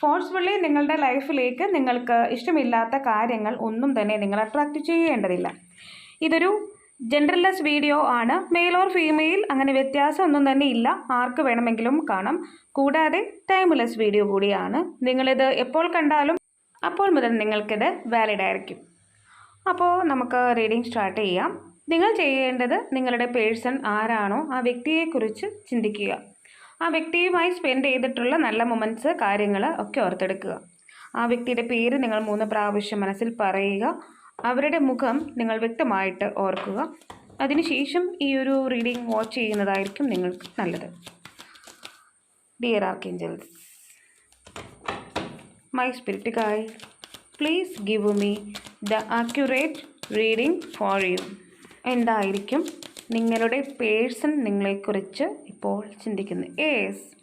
Forcefully നിങ്ങളുടെ ലൈഫിലേക്ക് നിങ്ങൾക്ക് ഇഷ്ടമില്ലാത്ത കാര്യങ്ങൾ ഒന്നും തന്നെ നിങ്ങൾ അട്രാക്റ്റ് ചെയ്യേണ്ടതില്ല. ഇതൊരു ജെൻഡർലെസ് വീഡിയോ ആണ്. മെയിൽ ഓർ ഫീമെയിൽ അങ്ങനെ വ്യത്യാസം ഒന്നും തന്നെ ഇല്ല. ആർക്ക് വേണമെങ്കിലും കാണാം. കൂടാതെ ടൈംലെസ് വീഡിയോ കൂടിയാണ്. നിങ്ങളിത് എപ്പോൾ കണ്ടാലും അപ്പോൾ മുതൽ നിങ്ങൾക്കിത് വാലിഡ് ആയിരിക്കും. അപ്പോൾ നമുക്ക് റീഡിംഗ് സ്റ്റാർട്ട് ചെയ്യാം. നിങ്ങൾ ചെയ്യേണ്ടത് നിങ്ങളുടെ പേഴ്സൺ ആരാണോ ആ വ്യക്തിയെക്കുറിച്ച് ചിന്തിക്കുക. ആ വ്യക്തിയുമായി സ്പെൻഡ് ചെയ്തിട്ടുള്ള നല്ല മൊമെന്റ്സ് കാര്യങ്ങൾ ഒക്കെ ഓർത്തെടുക്കുക. ആ വ്യക്തിയുടെ പേര് നിങ്ങൾ മൂന്ന് പ്രാവശ്യം മനസ്സിൽ പറയുക. അവരുടെ മുഖം നിങ്ങൾ വ്യക്തമായിട്ട് ഓർക്കുക. അതിനുശേഷം ഈ ഒരു റീഡിംഗ് വാച്ച് ചെയ്യുന്നതായിരിക്കും നിങ്ങൾക്ക് നല്ലത്. ഡിയർ ആർക്കേഞ്ചൽസ് മൈ സ്പിരിറ്റ് ഗായ് please give me the accurate reading for you എന്തായിരിക്കും? നിങ്ങളുടെ പേഴ്സൺ നിങ്ങളെക്കുറിച്ച് ഇപ്പോൾ ചിന്തിക്കുന്നു. ഏസ്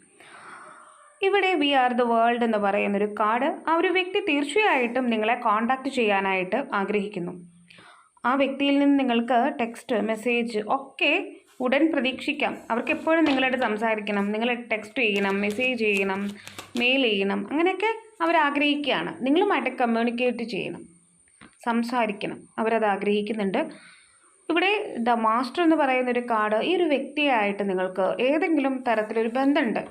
ഇവിടെ വി ആർ ദ വേൾഡ് എന്ന് പറയുന്നൊരു കാർഡ് ആ ഒരു വ്യക്തി തീർച്ചയായിട്ടും നിങ്ങളെ കോണ്ടാക്ട് ചെയ്യാനായിട്ട് ആഗ്രഹിക്കുന്നു. ആ വ്യക്തിയിൽ നിന്ന് നിങ്ങൾക്ക് ടെക്സ്റ്റ് മെസ്സേജ് ഒക്കെ ഉടൻ പ്രതീക്ഷിക്കാം. അവർക്ക് എപ്പോഴും നിങ്ങളായിട്ട് സംസാരിക്കണം. നിങ്ങളെ ടെക്സ്റ്റ് ചെയ്യണം മെസ്സേജ് ചെയ്യണം മെയിൽ ചെയ്യണം അങ്ങനെയൊക്കെ അവർ ആഗ്രഹിക്കുകയാണ്. നിങ്ങളുമായിട്ട് കമ്മ്യൂണിക്കേറ്റ് ചെയ്യണം. സംസാരിക്കണം. അവരത് ആഗ്രഹിക്കുന്നുണ്ട്. ഇവിടെ ദ മാസ്റ്റർ എന്ന് പറയുന്ന ഒരു കാർഡ് ഈ ഒരു വ്യക്തിയായിട്ട് നിങ്ങൾക്ക് ഏതെങ്കിലും തരത്തിലൊരു ബന്ധമുണ്ട്.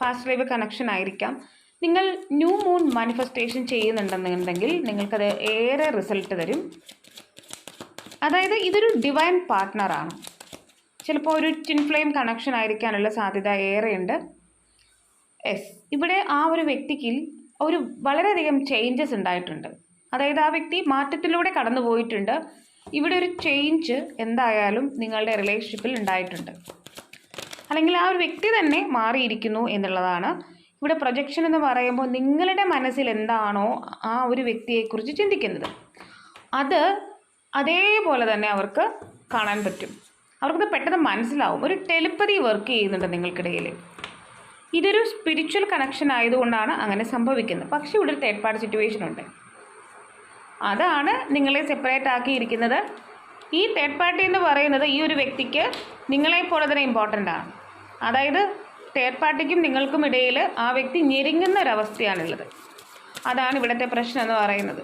പാസ്റ്റ് ലൈവ് കണക്ഷൻ ആയിരിക്കാം. നിങ്ങൾ ന്യൂ മൂൺ മാനിഫെസ്റ്റേഷൻ ചെയ്യുന്നുണ്ടെന്നുണ്ടെങ്കിൽ നിങ്ങൾക്കത് ഏറെ റിസൾട്ട് തരും. അതായത് ഇതൊരു ഡിവൈൻ പാർട്ട്ണറാണ് ചിലപ്പോൾ ഒരു ടിൻ ഫ്ലെയിം കണക്ഷൻ ആയിരിക്കാനുള്ള സാധ്യത ഏറെയുണ്ട്. എസ് ഇവിടെ ആ ഒരു വ്യക്തിക്ക് ഒരു വളരെയധികം ചേഞ്ചസ് ഉണ്ടായിട്ടുണ്ട്. അതായത് ആ വ്യക്തി മാറ്റത്തിലൂടെ കടന്നു പോയിട്ടുണ്ട് ഇവിടെ ഒരു ചേഞ്ച് എന്തായാലും നിങ്ങളുടെ റിലേഷൻഷിപ്പിൽ ഉണ്ടായിട്ടുണ്ട്. അല്ലെങ്കിൽ ആ ഒരു വ്യക്തി തന്നെ മാറിയിരിക്കുന്നു എന്നുള്ളതാണ്. ഇവിടെ പ്രൊജക്ഷൻ എന്ന് പറയുമ്പോൾ നിങ്ങളുടെ മനസ്സിൽ എന്താണോ ആ ഒരു വ്യക്തിയെക്കുറിച്ച് ചിന്തിക്കുന്നത്. അത് അതേപോലെ തന്നെ അവർക്ക് കാണാൻ പറ്റും. അവർക്കത് പെട്ടെന്ന് മനസ്സിലാവും. ഒരു ടെലിപ്പതി വർക്ക് ചെയ്യുന്നുണ്ട് നിങ്ങൾക്കിടയിൽ ഇതൊരു സ്പിരിച്വൽ കണക്ഷൻ ആയതുകൊണ്ടാണ് അങ്ങനെ സംഭവിക്കുന്നത്. പക്ഷേ ഇവിടെ ഒരു തേർഡ് പാർട്ടി സിറ്റുവേഷൻ ഉണ്ട്. അതാണ് നിങ്ങളെ സെപ്പറേറ്റ് ആക്കിയിരിക്കുന്നത്. ഈ തേർഡ് പാർട്ടി എന്ന് പറയുന്നത് ഈ ഒരു വ്യക്തിക്ക് നിങ്ങളെപ്പോലെ തന്നെ ഇമ്പോർട്ടന്റ് ആണ്. അതായത് തേർഡ് പാർട്ടിക്കും നിങ്ങൾക്കും ഇടയിൽ ആ വ്യക്തി ഞെരുങ്ങുന്ന ഒരവസ്ഥയാണുള്ളത് അതാണ് ഇവിടുത്തെ പ്രശ്നം എന്ന് പറയുന്നത്.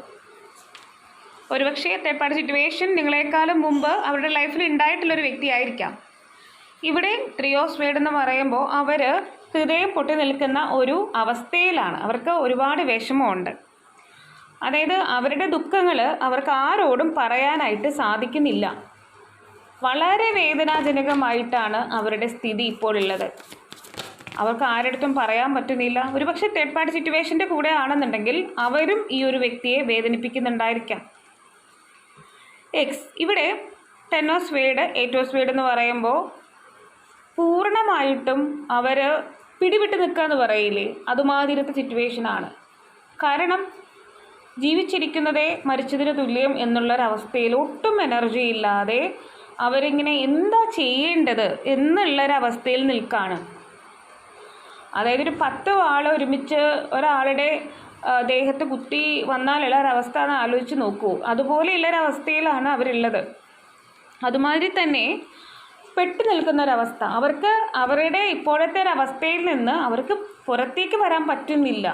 ഒരുപക്ഷേ തേർഡ് പാർട്ടി സിറ്റുവേഷൻ നിങ്ങളെക്കാളും മുമ്പ് അവരുടെ ലൈഫിൽ ഉണ്ടായിട്ടുള്ളൊരു വ്യക്തിയായിരിക്കാം ഇവിടെ ത്രിയോസ് സ്വേഡ് എന്ന് പറയുമ്പോൾ അവർ ഹൃദയം പൊട്ടി നിൽക്കുന്ന ഒരു അവസ്ഥയിലാണ്. അവർക്ക് ഒരുപാട് വിഷമമുണ്ട്. അതായത് അവരുടെ ദുഃഖങ്ങൾ അവർക്ക് ആരോടും പറയാനായിട്ട് സാധിക്കുന്നില്ല. വളരെ വേദനാജനകമായിട്ടാണ് അവരുടെ സ്ഥിതി ഇപ്പോൾ ഉള്ളത് അവർക്ക് ആരടുത്തും പറയാൻ പറ്റുന്നില്ല. ഒരുപക്ഷെ തേർഡ് പാർട്ടി സിറ്റുവേഷന്റെ കൂടെ ആണെന്നുണ്ടെങ്കിൽ അവരും ഈ ഒരു വ്യക്തിയെ വേദനിപ്പിക്കുന്നുണ്ടായിരിക്കാം. എക്സ് ഇവിടെ ടെന്നോസ് വേഡ് ഏറ്റോസ് വേഡ് എന്ന് പറയുമ്പോൾ പൂർണമായിട്ടും അവർ പിടിവിട്ട് നിൽക്കുക എന്ന് പറയില്ലേ അതുമാതിരത്തെ സിറ്റുവേഷനാണ് കാരണം ജീവിച്ചിരിക്കുന്നതേ മരിച്ചതിന് തുല്യം എന്നുള്ളൊരവസ്ഥയിൽ ഒട്ടും എനർജി ഇല്ലാതെ അവരിങ്ങനെ എന്താ ചെയ്യേണ്ടത് എന്നുള്ളൊരവസ്ഥയിൽ നിൽക്കുകയാണ് അതായത് ഒരു പത്ത് ആൾ ഒരുമിച്ച് ഒരാളുടെ ദേഹത്ത് കുത്തി വന്നാലുള്ള ഒരവസ്ഥ എന്ന് ആലോചിച്ച് നോക്കൂ. അതുപോലെയുള്ളൊരവസ്ഥയിലാണ് അവരുള്ളത്. അതുമാതിരി തന്നെ പെട്ടു നിൽക്കുന്ന ഒരവസ്ഥ. അവർക്ക് അവരുടെ ഇപ്പോഴത്തെ ഒരവസ്ഥയിൽ നിന്ന് അവർക്ക് പുറത്തേക്ക് വരാൻ പറ്റുന്നില്ല.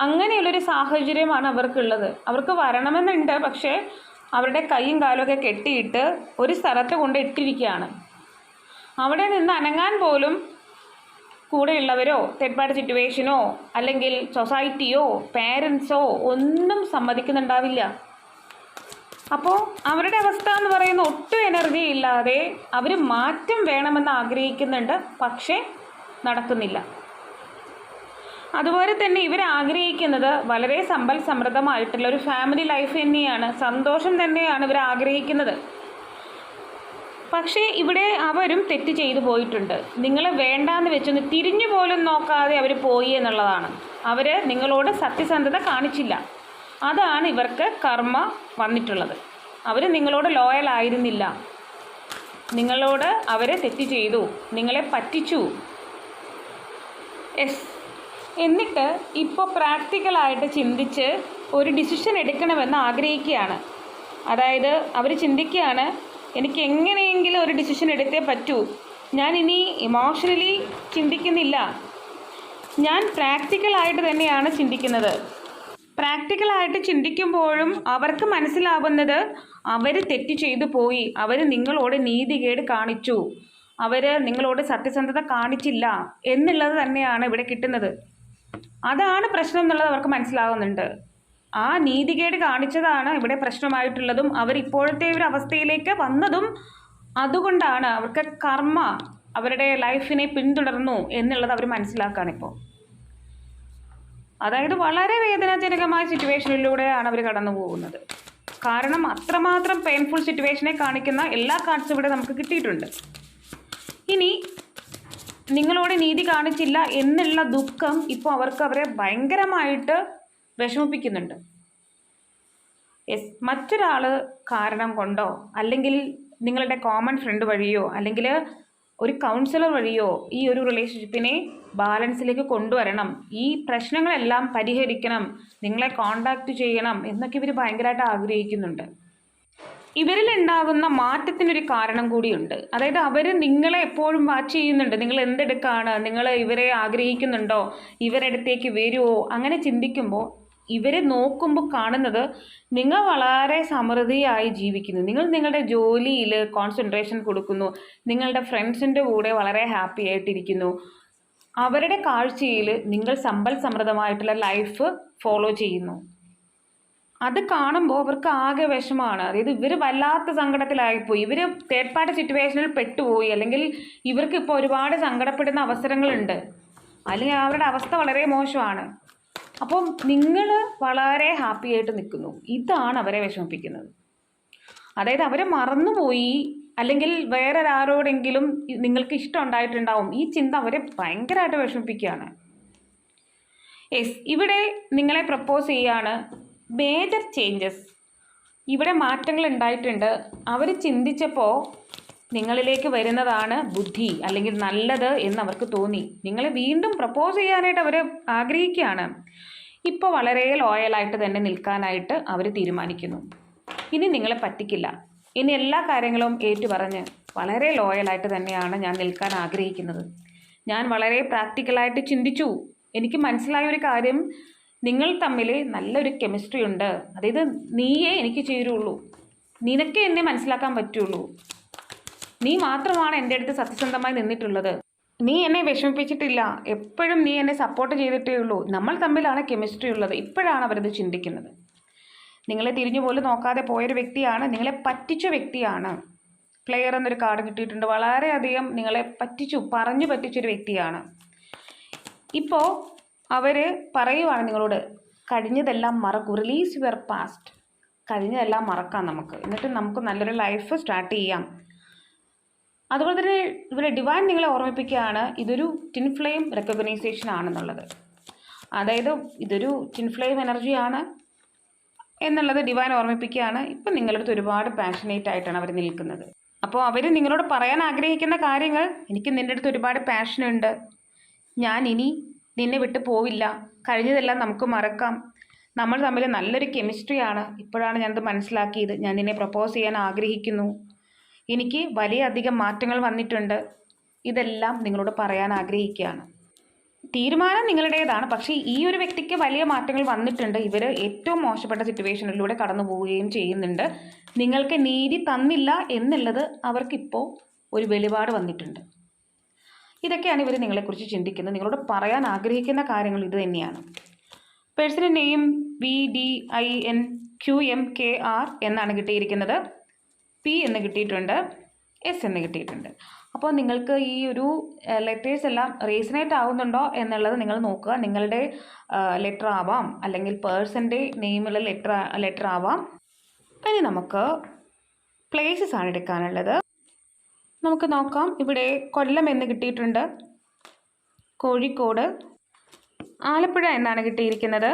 അങ്ങനെയുള്ളൊരു സാഹചര്യമാണ് അവർക്കുള്ളത്. അവർക്ക് വരണമെന്നുണ്ട്. പക്ഷേ അവരുടെ കൈയും കാലുമൊക്കെ കെട്ടിയിട്ട് ഒരു സ്ഥലത്ത് കൊണ്ട് ഇട്ടിരിക്കുകയാണ് അവിടെ നിന്ന് അനങ്ങാൻ പോലും കൂടെയുള്ളവരോ തേർഡ് പാർട്ടി സിറ്റുവേഷനോ അല്ലെങ്കിൽ സൊസൈറ്റിയോ പേരൻസോ ഒന്നും സമ്മതിക്കുന്നുണ്ടാവില്ല. അപ്പോൾ അവരുടെ അവസ്ഥ എന്ന് പറയുന്ന ഒട്ടും എനർജി ഇല്ലാതെ അവർ മാറ്റം വേണമെന്ന് ആഗ്രഹിക്കുന്നുണ്ട്. പക്ഷേ നടക്കുന്നില്ല. അതുപോലെ തന്നെ ഇവർ ആഗ്രഹിക്കുന്നത് വളരെ സമ്പൽ സമൃദ്ധമായിട്ടുള്ള ഒരു ഫാമിലി ലൈഫ് തന്നെയാണ്. സന്തോഷം തന്നെയാണ് ഇവർ ആഗ്രഹിക്കുന്നത്. പക്ഷേ ഇവിടെ അവരും തെറ്റ് ചെയ്തു പോയിട്ടുണ്ട്. നിങ്ങൾ വേണ്ടാന്ന് വെച്ചൊന്ന് തിരിഞ്ഞു പോലും നോക്കാതെ അവർ പോയി എന്നുള്ളതാണ്. അവർ നിങ്ങളോട് സത്യസന്ധത കാണിച്ചില്ല. അതാണ് ഇവർക്ക് കർമ്മ വന്നിട്ടുള്ളത്. അവർ നിങ്ങളോട് ലോയൽ ആയിരുന്നില്ല. നിങ്ങളോട് അവരെ തെറ്റ് ചെയ്തു. നിങ്ങളെ പറ്റിച്ചു. എസ് എന്നിട്ട് ഇപ്പോൾ പ്രാക്ടിക്കലായിട്ട് ചിന്തിച്ച് ഒരു ഡിസിഷൻ എടുക്കണമെന്ന് ആഗ്രഹിക്കുകയാണ്. അതായത് അവർ ചിന്തിക്കുകയാണ് എനിക്ക് എങ്ങനെയെങ്കിലും ഒരു ഡിസിഷൻ എടുത്തേ പറ്റൂ. ഞാൻ ഇനി ഇമോഷണലി ചിന്തിക്കുന്നില്ല. ഞാൻ പ്രാക്ടിക്കലായിട്ട് തന്നെയാണ് ചിന്തിക്കുന്നത്. പ്രാക്ടിക്കലായിട്ട് ചിന്തിക്കുമ്പോഴും അവർക്ക് മനസ്സിലാവുന്നത് അവർ തെറ്റ് ചെയ്തു പോയി. അവർ നിങ്ങളോട് നീതികേട് കാണിച്ചു. അവർ നിങ്ങളോട് സത്യസന്ധത കാണിച്ചില്ല എന്നുള്ളത് തന്നെയാണ് ഇവിടെ കിട്ടുന്നത്. അതാണ് പ്രശ്നം എന്നുള്ളത് അവർക്ക് മനസ്സിലാകുന്നുണ്ട് ആ നീതികേട് കാണിച്ചതാണ് ഇവിടെ പ്രശ്നമായിട്ടുള്ളതും അവർ ഇപ്പോഴത്തെ ഒരു അവസ്ഥയിലേക്ക് വന്നതും അതുകൊണ്ടാണ് അവർക്ക് കർമ്മ അവരുടെ ലൈഫിനെ പിന്തുടർന്നു എന്നുള്ളത് അവർ മനസ്സിലാക്കുകയാണിപ്പോൾ അതായത് വളരെ വേദനാജനകമായ സിറ്റുവേഷനിലൂടെയാണ് അവർ കടന്നു പോകുന്നത്. കാരണം അത്രമാത്രം പെയിൻഫുൾ സിറ്റുവേഷനെ കാണിക്കുന്ന എല്ലാ കാർഡ്സും ഇവിടെ നമുക്ക് കിട്ടിയിട്ടുണ്ട്. ഇനി നിങ്ങളോട് നീതി കാണിച്ചില്ല എന്നുള്ള ദുഃഖം ഇപ്പോൾ അവർക്ക് അവരെ ഭയങ്കരമായിട്ട് വിഷമിപ്പിക്കുന്നുണ്ട്. യെസ് മറ്റൊരാൾ കാരണം കൊണ്ടോ? അല്ലെങ്കിൽ നിങ്ങളുടെ കോമൺ ഫ്രണ്ട് വഴിയോ? അല്ലെങ്കിൽ ഒരു കൗൺസിലർ വഴിയോ ഈ ഒരു റിലേഷൻഷിപ്പിനെ ബാലൻസിലേക്ക് കൊണ്ടുവരണം. ഈ പ്രശ്നങ്ങളെല്ലാം പരിഹരിക്കണം. നിങ്ങളെ കോണ്ടാക്ട് ചെയ്യണം എന്നൊക്കെ ഇവർ ഭയങ്കരമായിട്ട് ആഗ്രഹിക്കുന്നുണ്ട്. ഇവരിൽ ഉണ്ടാകുന്ന മാറ്റത്തിനൊരു കാരണം കൂടിയുണ്ട്. അതായത് അവർ നിങ്ങളെ എപ്പോഴും വാച്ച് ചെയ്യുന്നുണ്ട്. നിങ്ങൾ എന്തെടുക്കാണ്? നിങ്ങൾ ഇവരെ ആഗ്രഹിക്കുന്നുണ്ടോ? ഇവരടുത്തേക്ക് വരുമോ അങ്ങനെ ചിന്തിക്കുമ്പോൾ ഇവരെ നോക്കുമ്പോൾ കാണുന്നത് നിങ്ങൾ വളരെ സമൃദ്ധിയായി ജീവിക്കുന്നു. നിങ്ങൾ നിങ്ങളുടെ ജോലിയിൽ കോൺസെൻട്രേഷൻ കൊടുക്കുന്നു. നിങ്ങളുടെ ഫ്രണ്ട്സിന്റെ കൂടെ വളരെ ഹാപ്പി ആയിട്ടിരിക്കുന്നു. അവരുടെ കാഴ്ചയിൽ നിങ്ങൾ സമ്പൽ സമൃദ്ധമായിട്ടുള്ള ലൈഫ് ഫോളോ ചെയ്യുന്നു. അത് കാണുമ്പോൾ അവർക്ക് ആകെ വിഷമമാണ് അതായത് ഇവർ വല്ലാത്ത സങ്കടത്തിലായിപ്പോയി. ഇവർ തേർഡ് പാർട്ടി സിറ്റുവേഷനിൽ പെട്ടുപോയി. അല്ലെങ്കിൽ ഇവർക്ക് ഇപ്പോൾ ഒരുപാട് സങ്കടപ്പെടുന്ന അവസരങ്ങളുണ്ട്. അല്ലെങ്കിൽ അവരുടെ അവസ്ഥ വളരെ മോശമാണ്. അപ്പം നിങ്ങൾ വളരെ ഹാപ്പി ആയിട്ട് നിൽക്കുന്നു. ഇതാണ് അവരെ വിഷമിപ്പിക്കുന്നത്. അതായത് അവരെ മറന്നുപോയി. അല്ലെങ്കിൽ വേറെ ആരോടെങ്കിലും നിങ്ങൾക്ക് ഇഷ്ടം ഉണ്ടായിട്ടുണ്ടാവും. ഈ ചിന്ത അവരെ ഭയങ്കരമായിട്ട് വിഷമിപ്പിക്കുകയാണ്. യെസ് ഇവിടെ നിങ്ങളെ പ്രപ്പോസ് ചെയ്യാണ്. മേജർ ചേഞ്ചസ് ഇവിടെ മാറ്റങ്ങൾ ഉണ്ടായിട്ടുണ്ട്. അവർ ചിന്തിച്ചപ്പോൾ നിങ്ങളിലേക്ക് വരുന്നതാണ് ബുദ്ധി അല്ലെങ്കിൽ നല്ലത് എന്ന് അവർക്ക് തോന്നി. നിങ്ങളെ വീണ്ടും പ്രപ്പോസ് ചെയ്യാനായിട്ട് അവർ ആഗ്രഹിക്കുകയാണ്. ഇപ്പോൾ വളരെ ലോയലായിട്ട് തന്നെ നിൽക്കാനായിട്ട് അവർ തീരുമാനിക്കുന്നു. ഇനി നിങ്ങളെ പറ്റിക്കില്ല. ഇനി എല്ലാ കാര്യങ്ങളും ഏറ്റുപറഞ്ഞ് വളരെ ലോയലായിട്ട് തന്നെയാണ് ഞാൻ നിൽക്കാൻ ആഗ്രഹിക്കുന്നത്. ഞാൻ വളരെ പ്രാക്ടിക്കലായിട്ട് ചിന്തിച്ചു. എനിക്ക് മനസ്സിലായ ഒരു കാര്യം നിങ്ങൾ തമ്മിൽ നല്ലൊരു കെമിസ്ട്രി ഉണ്ട്. അതായത് നീയേ എനിക്ക് ചേരുള്ളൂ. നിനക്കേ എന്നെ മനസ്സിലാക്കാൻ പറ്റുള്ളൂ. നീ മാത്രമാണ് എന്റെ അടുത്ത് സത്യസന്ധമായി നിന്നിട്ടുള്ളത്. നീ എന്നെ വിഷമിപ്പിച്ചിട്ടില്ല. എപ്പോഴും നീ എന്നെ സപ്പോർട്ട് ചെയ്തിട്ടേ ഉള്ളൂ. നമ്മൾ തമ്മിലാണ് കെമിസ്ട്രി ഉള്ളത്. ഇപ്പോഴാണ് അവരത് ചിന്തിക്കുന്നത്. നിങ്ങളെ തിരിഞ്ഞു പോലും നോക്കാതെ പോയൊരു വ്യക്തിയാണ്. നിങ്ങളെ പറ്റിച്ച വ്യക്തിയാണ്. പ്ലെയർ എന്നൊരു കാർഡ് കിട്ടിയിട്ടുണ്ട്. വളരെയധികം നിങ്ങളെ പറ്റിച്ചു പറഞ്ഞു പറ്റിച്ചൊരു വ്യക്തിയാണ്. ഇപ്പോൾ അവർ പറയുവാണ് നിങ്ങളോട് കഴിഞ്ഞതെല്ലാം മറക്കൂ റിലീസ് യുവർ പാസ്റ്റ് കഴിഞ്ഞതെല്ലാം മറക്കാം നമുക്ക്. എന്നിട്ട് നമുക്ക് നല്ലൊരു ലൈഫ് സ്റ്റാർട്ട് ചെയ്യാം. അതുപോലെ തന്നെ ഇവിടെ ഡിവൈൻ നിങ്ങളെ ഓർമ്മിപ്പിക്കുകയാണ് ഇതൊരു ടിൻ ഫ്ലെയിം റെക്കഗ്നൈസേഷൻ ആണെന്നുള്ളത്. അതായത് ഇതൊരു ടിൻ ഫ്ലെയിം എനർജിയാണ് എന്നുള്ളത് ഡിവൈൻ ഓർമ്മിപ്പിക്കുകയാണ്. ഇപ്പം നിങ്ങളുടെ അടുത്ത് ഒരുപാട് പാഷനേറ്റ് ആയിട്ടാണ് അവർ നിൽക്കുന്നത്. അപ്പോൾ അവർ നിങ്ങളോട് പറയാൻ ആഗ്രഹിക്കുന്ന കാര്യങ്ങൾ എനിക്ക് നിന്റെ അടുത്ത് ഒരുപാട് പാഷനുണ്ട് ഞാൻ ഇനി നിന്നെ വിട്ടു പോവില്ല. കഴിഞ്ഞതെല്ലാം നമുക്ക് മറക്കാം. നമ്മൾ തമ്മിൽ നല്ലൊരു കെമിസ്ട്രിയാണ് ഇപ്പോഴാണ് ഞാനത് മനസ്സിലാക്കിയത്. ഞാൻ നിന്നെ പ്രപ്പോസ് ചെയ്യാൻ ആഗ്രഹിക്കുന്നു. എനിക്ക് വലിയ അധികം മാറ്റങ്ങൾ വന്നിട്ടുണ്ട്. ഇതെല്ലാം നിങ്ങളോട് പറയാൻ ആഗ്രഹിക്കുകയാണ്. തീരുമാനം നിങ്ങളുടേതാണ്. പക്ഷേ ഈ ഒരു വ്യക്തിക്ക് വലിയ മാറ്റങ്ങൾ വന്നിട്ടുണ്ട്. ഇവർ ഏറ്റവും മോശപ്പെട്ട സിറ്റുവേഷനിലൂടെ കടന്നു പോവുകയും ചെയ്യുന്നുണ്ട്. നിങ്ങൾക്ക് നീതി തന്നില്ല എന്നുള്ളത് അവർക്കിപ്പോൾ ഒരു വെളിപാട് വന്നിട്ടുണ്ട്. ഇതൊക്കെയാണ് ഇവർ നിങ്ങളെക്കുറിച്ച് ചിന്തിക്കുന്നത്. നിങ്ങളോട് പറയാൻ ആഗ്രഹിക്കുന്ന കാര്യങ്ങൾ ഇത് തന്നെയാണ്. Personal name V D I N Q M K R എന്നാണ് കിട്ടിയിരിക്കുന്നത്. പി എന്ന് കിട്ടിയിട്ടുണ്ട്. എസ് എന്ന് കിട്ടിയിട്ടുണ്ട്. അപ്പോൾ നിങ്ങൾക്ക് ഈ ഒരു ലെറ്റേഴ്സ് എല്ലാം റീസണേറ്റ് ആവുന്നുണ്ടോ എന്നുള്ളത് നിങ്ങൾ നോക്കുക. നിങ്ങളുടെ ലെറ്റർ ആവാം. അല്ലെങ്കിൽ പേഴ്സന്റെ നെയിമുള്ള ലെറ്റർ ലെറ്റർ ആവാം. ഇനി നമുക്ക് പ്ലേസസ് ആണ് എടുക്കാനുള്ളത്. നമുക്ക് നോക്കാം. ഇവിടെ കൊല്ലം എന്ന് കിട്ടിയിട്ടുണ്ട്. കോഴിക്കോട്. ആലപ്പുഴ എന്നാണ് കിട്ടിയിരിക്കുന്നത്.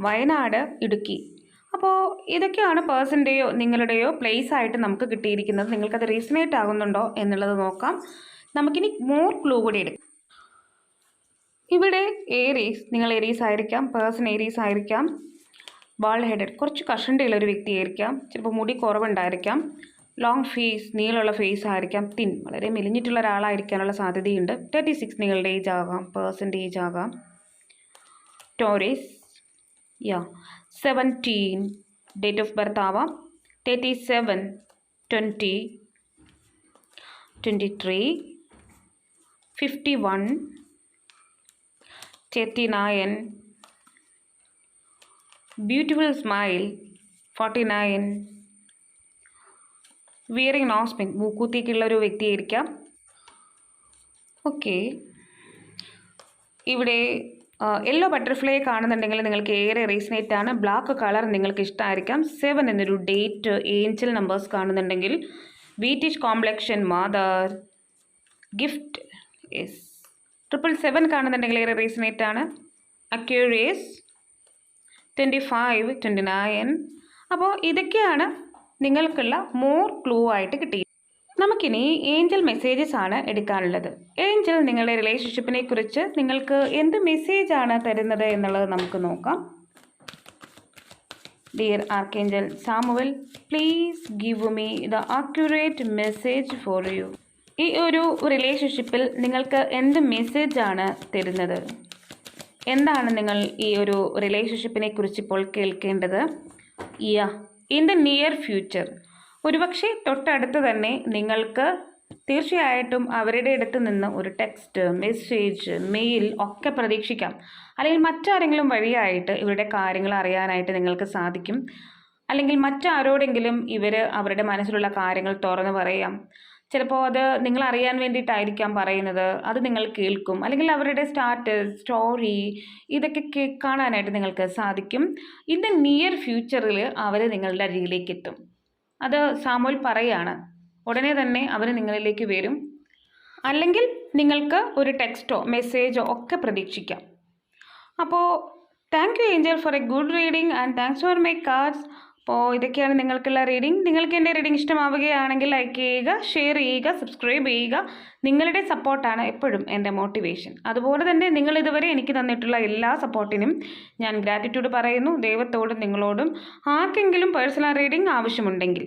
വയനാട് ഇടുക്കി. അപ്പോൾ ഇതൊക്കെയാണ് പേഴ്സന്റെയോ നിങ്ങളുടെയോ പ്ലേസ് ആയിട്ട് നമുക്ക് കിട്ടിയിരിക്കുന്നത്. നിങ്ങൾക്കത് റീസണേറ്റ് ആകുന്നുണ്ടോ എന്നുള്ളത് നോക്കാം. നമുക്കിനി മോർ ക്ലൂ കൂടി എടുക്കാം. ഇവിടെ ഏരീസ് നിങ്ങൾ ഏരീസ് ആയിരിക്കാം പേഴ്സൺ ഏരീസ് ആയിരിക്കാം. ബാൾ ഹെഡഡ് കുറച്ച് കഷണ്ടിയുള്ള ഒരു വ്യക്തിയായിരിക്കാം. ചിലപ്പോൾ മുടി കുറവുണ്ടായിരിക്കാം. ലോങ് ഫേസ് നീളമുള്ള ഫേസ് ആയിരിക്കാം തിൻ വളരെ മെലിഞ്ഞിട്ടുള്ള ഒരാളായിരിക്കാനുള്ള സാധ്യതയുണ്ട്. തേർട്ടി സിക്സ് നിങ്ങളുടെ ഏജ് ആകാം പേഴ്സന്റേജ് ആകാം. Taurus yeah seventeen date of birth ആവാം. Thirty seven twenty twenty three fifty one thirty nine beautiful smile forty nine wearing nose pin മൂക്കൂത്തിക്കുള്ള ഒരു വ്യക്തിയായിരിക്കാം. ഓക്കെ ഇവിടെ യെല്ലോ ബട്ടർഫ്ലൈ കാണുന്നുണ്ടെങ്കിൽ നിങ്ങൾക്ക് ഏറെ റീസണേറ്റ് ആണ്. ബ്ലാക്ക് കളർ നിങ്ങൾക്ക് ഇഷ്ടമായിരിക്കാം സെവൻ എന്നൊരു ഡേറ്റ് ഏഞ്ചൽ നമ്പേഴ്സ് കാണുന്നുണ്ടെങ്കിൽ wheatish complexion mother gift yes triple seven കാണുന്നുണ്ടെങ്കിൽ ഏറെ റീസണേറ്റ് ആണ്. Aquarius twenty five twenty nine അപ്പോൾ ഇതൊക്കെയാണ് നിങ്ങൾക്കുള്ള മോർ ക്ലൂ ആയിട്ട് കിട്ടി. നമുക്കിനി ഏഞ്ചൽ മെസ്സേജസ് ആണ് എടുക്കാനുള്ളത്. ഏഞ്ചൽ നിങ്ങളുടെ റിലേഷൻഷിപ്പിനെ കുറിച്ച് നിങ്ങൾക്ക് എന്ത് മെസ്സേജ് ആണ് തരുന്നത് എന്നുള്ളത് നമുക്ക് നോക്കാം. Dear archangel Samuel please give me the accurate message for you ഈ ഒരു റിലേഷൻഷിപ്പിൽ നിങ്ങൾക്ക് എന്ത് മെസ്സേജ് ആണ് തരുന്നത്? എന്താണ് നിങ്ങൾ ഈ ഒരു റിലേഷൻഷിപ്പിനെ കുറിച്ച് ഇപ്പോൾ കേൾക്കേണ്ടത്? Yeah in the near future ഒരുപക്ഷെ തൊട്ടടുത്ത് തന്നെ നിങ്ങൾക്ക് തീർച്ചയായിട്ടും അവരുടെ അടുത്ത് നിന്ന് ഒരു ടെക്സ്റ്റ് മെസ്സേജ് മെയിൽ ഒക്കെ പ്രതീക്ഷിക്കാം. അല്ലെങ്കിൽ മറ്റാരെങ്കിലും വഴിയായിട്ട് ഇവരുടെ കാര്യങ്ങൾ അറിയാനായിട്ട് നിങ്ങൾക്ക് സാധിക്കും. അല്ലെങ്കിൽ മറ്റാരോടെങ്കിലും ഇവർ അവരുടെ മനസ്സിലുള്ള കാര്യങ്ങൾ തുറന്നു പറയാം. ചിലപ്പോൾ അത് നിങ്ങൾ അറിയാൻ വേണ്ടിയിട്ടായിരിക്കാം പറയുന്നത്. അത് നിങ്ങൾ കേൾക്കും. അല്ലെങ്കിൽ അവരുടെ സ്റ്റാറ്റസ് സ്റ്റോറി ഇതൊക്കെ കാണാനായിട്ട് നിങ്ങൾക്ക് സാധിക്കും. ഇൻ ദ നിയർ ഫ്യൂച്ചറിൽ അവർ നിങ്ങളുടെ അരികിലേക്ക് എത്തും. അത് സാമൂൽ പറയാണ്. ഉടനെ തന്നെ അവർ നിങ്ങളിലേക്ക് വരും. അല്ലെങ്കിൽ നിങ്ങൾക്ക് ഒരു ടെക്സ്റ്റോ മെസ്സേജോ ഒക്കെ പ്രതീക്ഷിക്കാം. അപ്പോൾ thank you angel for a good reading and thanks for my cards അപ്പോൾ ഇതൊക്കെയാണ് നിങ്ങൾക്കുള്ള റീഡിംഗ് നിങ്ങൾക്ക് എന്റെ റീഡിംഗ് ഇഷ്ടമാവുകയാണെങ്കിൽ ലൈക്ക് ചെയ്യുക ഷെയർ ചെയ്യുക സബ്സ്ക്രൈബ് ചെയ്യുക. നിങ്ങളുടെ സപ്പോർട്ടാണ് എപ്പോഴും എന്റെ മോട്ടിവേഷൻ അതുപോലെ തന്നെ നിങ്ങൾ ഇതുവരെ എനിക്ക് തന്നിട്ടുള്ള എല്ലാ സപ്പോർട്ടിനും ഞാൻ ഗ്രാറ്റിറ്റ്യൂഡ് പറയുന്നു. ദൈവത്തോടും നിങ്ങളോടും. ആർക്കെങ്കിലും പേഴ്സണൽ റീഡിംഗ് ആവശ്യമുണ്ടെങ്കിൽ